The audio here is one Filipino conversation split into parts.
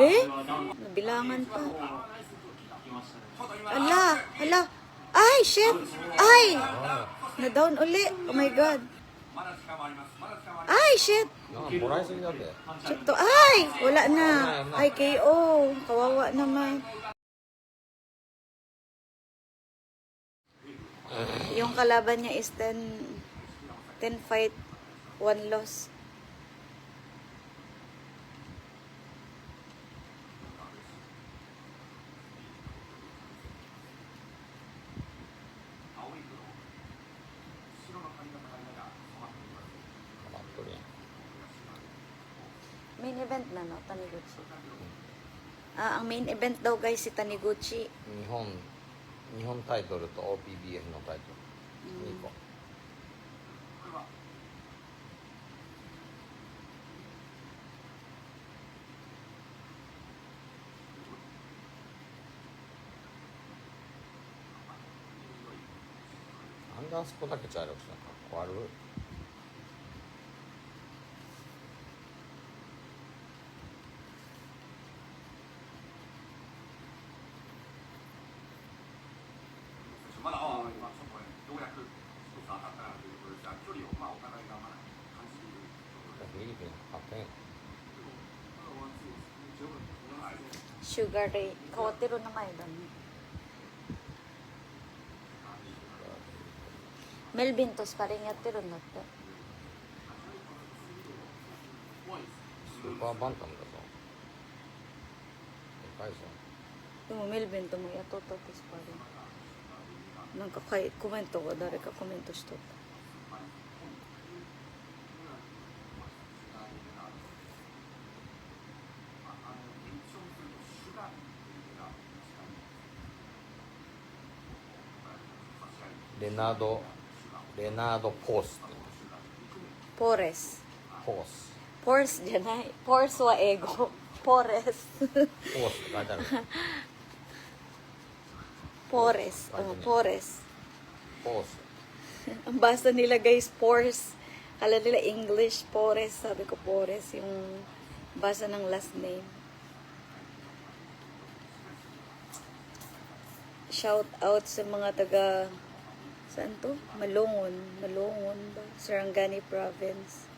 Eh? Nabilangan pa. Ala, ala. Ay, shit. Ay! Na-down uli. Oh my God. Ay, shit. Shit to. Ay! Wala na. Ay, KO. Kawawa naman. Yung kalaban niya is 10 10 fight, 1 loss. Event na, no? Taniguchi. Ah, ang main event daw guys si Taniguchi. 日本日本タイトルと OPBF のタイトル2個なんであそこだけ茶色くしたのかっこ悪いまだああ今ちょっようやく一つ当たったなということです距離をまあお互いがまだ感じている。ところで。シュガーレイ変わってる名前だね。メルビンとスパンやってるんだって。スーパーバンタムだぞ。でかいでもメルビンとも雇ったってスパリン。なんかかいコメントが誰かコメントしとった。レナードレナード・ポースって Pores. ポース Pores じゃない。Pores は英語。Pores. ポースって書いてある Pores. Oh, pores. Pores. Ang basa nila guys, pores. Kala nila English, pores. Sabi ko pores yung basa ng last name. Shout out sa mga taga saan to? Malongon. Malongon ba? Sarangani Province.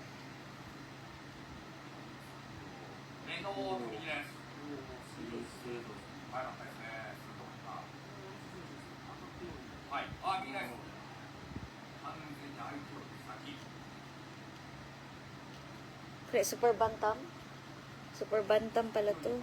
Mm. はい、あ、右です。完全に相手より先。 Pre, Super Bantam? Super Bantam pala to.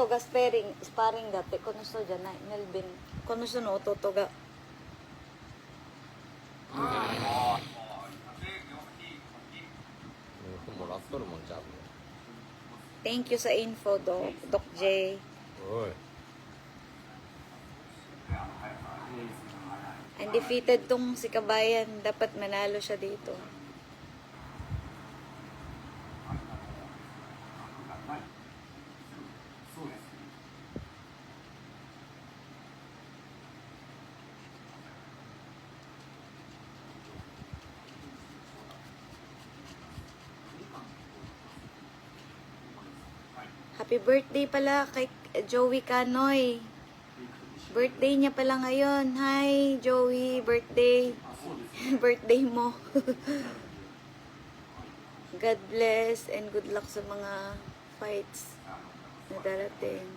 to ga sparring sparring dati kuno so dyan na Melvin kuno so no to to ga うんもらっとるもんちゃう thank you sa info doc doc J おい undefeated tong si Kabayan dapat manalo siya dito Happy birthday pala kay Joey Canoy. Birthday niya pala ngayon. Hi Joey. Birthday. Birthday mo. God bless and good luck sa mga fights na darating.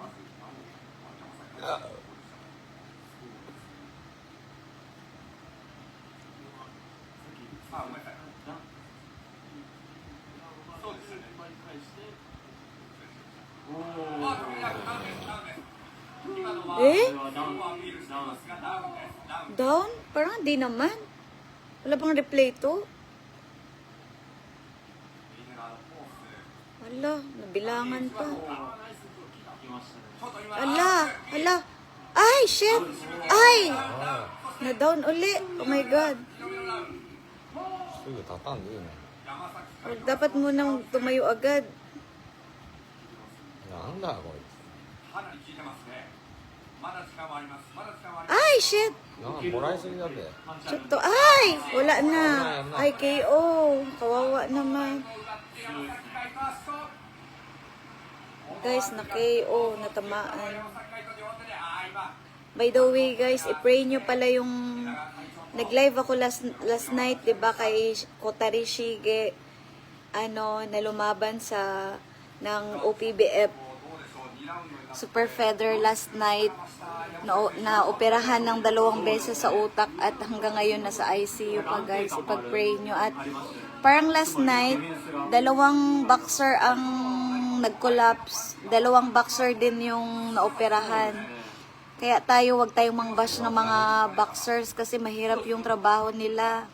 Eh? Down? Parang hindi naman. Wala bang replay to? Ala, nabilangan pa. Ala, ala. Ay, shit! Ay! Na-down uli. Oh my God. Dapat munang tumayo agad. なんだこいかなり効いてますねまだ時間はありますまだ時間はあります Ay, shit! つなんかもらいすぎだべ Shit to. Ay! Wala na. Ay, KO. Kawawa naman. 山崎がいますと Guys, na KO. Natamaan. 山崎がいた両手でああ今 By the way, guys, i-pray nyo pala yung... Nag-live ako last, last night, di ba, kay Kotari Shige, ano, na lumaban sa, ng OPBF Super Feather last night. Na, na operahan ng dalawang beses sa utak at hanggang ngayon nasa ICU pa guys. Ipag-pray nyo. At parang last night dalawang boxer ang nag-collapse. Dalawang boxer din yung naoperahan. Kaya tayo wag tayong mangbash ng mga boxers kasi mahirap yung trabaho nila